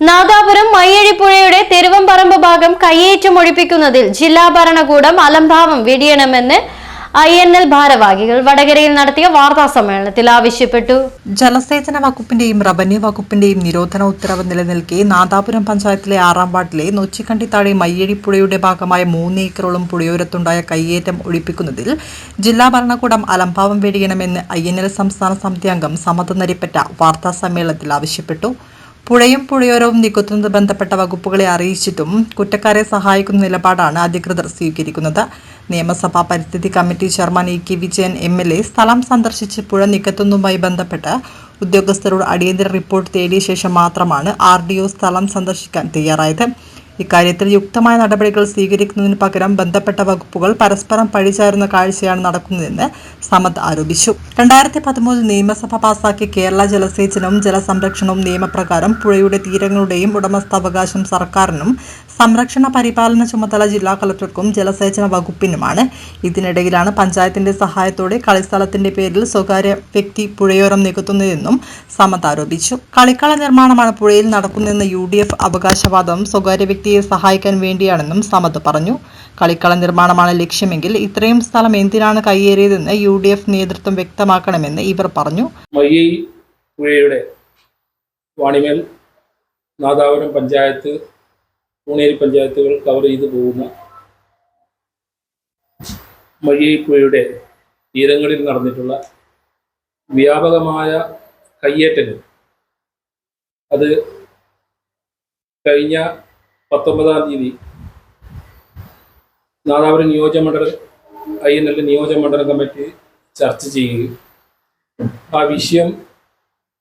നാദാപുരം മയ്യഴിപ്പുഴയുടെ തെരുവമ്പറമ്പ് ഭാഗം കയ്യേറ്റം ഒഴിപ്പിക്കുന്നതിൽ ജില്ലാ ഭരണകൂടം അലംഭാവം വെടിയണമെന്ന് ഐ എൻ എൽ ഭാരവാഹികൾ വടകരയിൽ നടത്തിയ വാർത്താ സമ്മേളനത്തിൽ ആവശ്യപ്പെട്ടു. ജലസേചന വകുപ്പിന്റെയും റവന്യൂ വകുപ്പിന്റെയും നിരോധന ഉത്തരവ് നിലനിൽക്കെ നാദാപുരം പഞ്ചായത്തിലെ ആറാം വാർഡിലെ നൊച്ചിക്കണ്ടി താഴെ മയ്യഴിപ്പുഴയുടെ ഭാഗമായ മൂന്ന് ഏക്കറോളം പുഴയോരത്തുണ്ടായ കയ്യേറ്റം ഒഴിപ്പിക്കുന്നതിൽ ജില്ലാ ഭരണകൂടം അലംഭാവം വെടിയണമെന്ന് ഐ എൻ എൽ സംസ്ഥാന സമിതി അംഗം സമത നരിപ്പറ്റ വാർത്താ സമ്മേളനത്തിൽ ആവശ്യപ്പെട്ടു. പുഴയും പുഴയോരവും നികുത്തുന്നത് ബന്ധപ്പെട്ട വകുപ്പുകളെ അറിയിച്ചിട്ടും കുറ്റക്കാരെ സഹായിക്കുന്ന നിലപാടാണ് അധികൃതർ സ്വീകരിക്കുന്നത്. നിയമസഭാ പരിസ്ഥിതി committee chairman E K Vijayan M L A സ്ഥലം സന്ദർശിച്ച് പുഴ നികത്തുന്നതുമായി ബന്ധപ്പെട്ട് ഉദ്യോഗസ്ഥരോട് അടിയന്തര റിപ്പോർട്ട് തേടിയ ശേഷം മാത്രമാണ് ആർ സ്ഥലം സന്ദർശിക്കാൻ തയ്യാറായത്. ഇക്കാര്യത്തിൽ യുക്തമായ നടപടികൾ സ്വീകരിക്കുന്നതിന് പകരം ബന്ധപ്പെട്ട വകുപ്പുകൾ പരസ്പരം പഴിചാരുന്ന കാഴ്ചയാണ് നടക്കുന്നതെന്ന് സമദ് ആരോപിച്ചു. രണ്ടായിരത്തി പതിമൂന്നിൽ നിയമസഭ പാസാക്കിയ കേരള ജലസേചനവും ജലസംരക്ഷണവും നിയമപ്രകാരം പുഴയുടെ തീരങ്ങളുടെയും ഉടമസ്ഥാവകാശം സർക്കാരിനും സംരക്ഷണ പരിപാലന ചുമതല ജില്ലാ കളക്ടർക്കും ജലസേചന വകുപ്പിനുമാണ്. ഇതിനിടയിലാണ് പഞ്ചായത്തിന്റെ സഹായത്തോടെ കളിസ്ഥലത്തിന്റെ പേരിൽ സ്വകാര്യ വ്യക്തി പുഴയോരം നികത്തുന്നതെന്നും സമത് ആരോപിച്ചു. കളിക്കള നിർമ്മാണമാണ് പുഴയിൽ നടക്കുന്നതെന്ന യു ഡി എഫ് അവകാശവാദം സ്വകാര്യ വ്യക്തിയെ സഹായിക്കാൻ വേണ്ടിയാണെന്നും സമത് പറഞ്ഞു. കളിക്കള നിർമ്മാണമാണ് ലക്ഷ്യമെങ്കിൽ ഇത്രയും സ്ഥലം എന്തിനാണ് കയ്യേറിയതെന്ന് യു ഡി എഫ് നേതൃത്വം വ്യക്തമാക്കണമെന്ന് ഇവർ പറഞ്ഞു. പുഴയുടെ വാണിമേൽ നാദാപുരം പഞ്ചായത്ത് പൂണേരി പഞ്ചായത്തുകൾ കവർ ചെയ്തു പോകുന്ന മഴിയപ്പുഴയുടെ പുഴയുടെ തീരങ്ങളിൽ നടന്നിട്ടുള്ള വ്യാപകമായ കയ്യേറ്റങ്ങൾ. അത് കഴിഞ്ഞ പത്തൊമ്പതാം തീയതി നാദാപുരം നിയോജകമണ്ഡലം ഐ എൻ എൽ നിയോജകമണ്ഡലം കമ്മിറ്റി ചർച്ച ചെയ്യുകയും ആ വിഷയം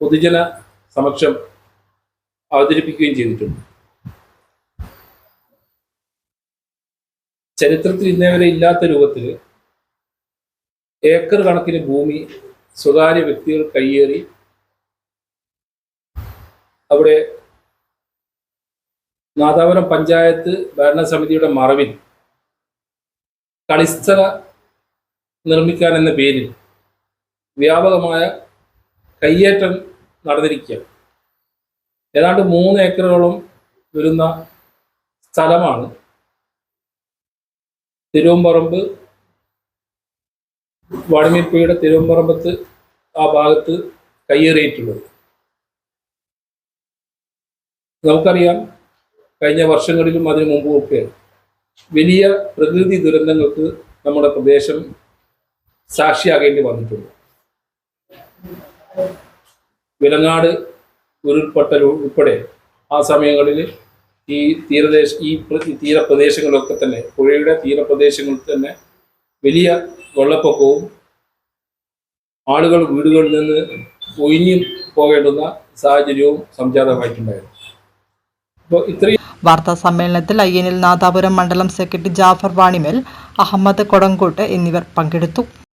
പൊതുജന സമക്ഷം അവതരിപ്പിക്കുകയും ചെയ്തിട്ടുണ്ട്. ചരിത്രത്തിൽ ഇന്നേവരെ ഇല്ലാത്ത രൂപത്തിൽ ഏക്കർ കണക്കിന് ഭൂമി സ്വകാര്യ വ്യക്തികൾ കയ്യേറി അവിടെ നാദാപുരം പഞ്ചായത്ത് ഭരണസമിതിയുടെ മറവിൽ കളിസ്ഥല നിർമ്മിക്കാൻ എന്ന പേരിൽ വ്യാപകമായ കയ്യേറ്റം നടന്നിരിക്കുകയാണ്. ഏതാണ്ട് മൂന്ന് ഏക്കറോളം വരുന്ന സ്ഥലമാണ് തിരുവമ്പറമ്പ് വാണിമീർപ്പുഴയുടെ തിരുവമ്പറമ്പത്ത് ആ ഭാഗത്ത് കയ്യേറിയിട്ടുള്ളത്. നമുക്കറിയാം കഴിഞ്ഞ വർഷങ്ങളിലും അതിനു മുമ്പുമൊക്കെ വലിയ പ്രകൃതി ദുരന്തങ്ങൾക്ക് നമ്മുടെ പ്രദേശം സാക്ഷിയാകേണ്ടി വന്നിട്ടുണ്ട്. വിലങ്ങാട് ഉരുൾപൊട്ടൽ ഉൾപ്പെടെ ആ സമയങ്ങളിൽ ഈ തീരദേശ ഈ പ്ര- തീരപ്രദേശങ്ങളൊക്കെ തന്നെ പുഴയുടെ തീരപ്രദേശങ്ങളിൽ തന്നെ വലിയ വെള്ളപ്പൊക്കവും ആളുകൾ വീടുകളിൽ നിന്ന് ഒഴിഞ്ഞു പോകേണ്ടുന്ന സാഹചര്യവും സംജാതമായിട്ടുണ്ടായിരുന്നു. അപ്പോൾ ഇത്രയും വാർത്താ സമ്മേളനത്തിൽ എൽ നാദാപുരം മണ്ഡലം സെക്രട്ടറി ജാഫർ വാണിമേൽ അഹമ്മദ് കൊടങ്കോട്ട് എന്നിവർ പങ്കെടുത്തു.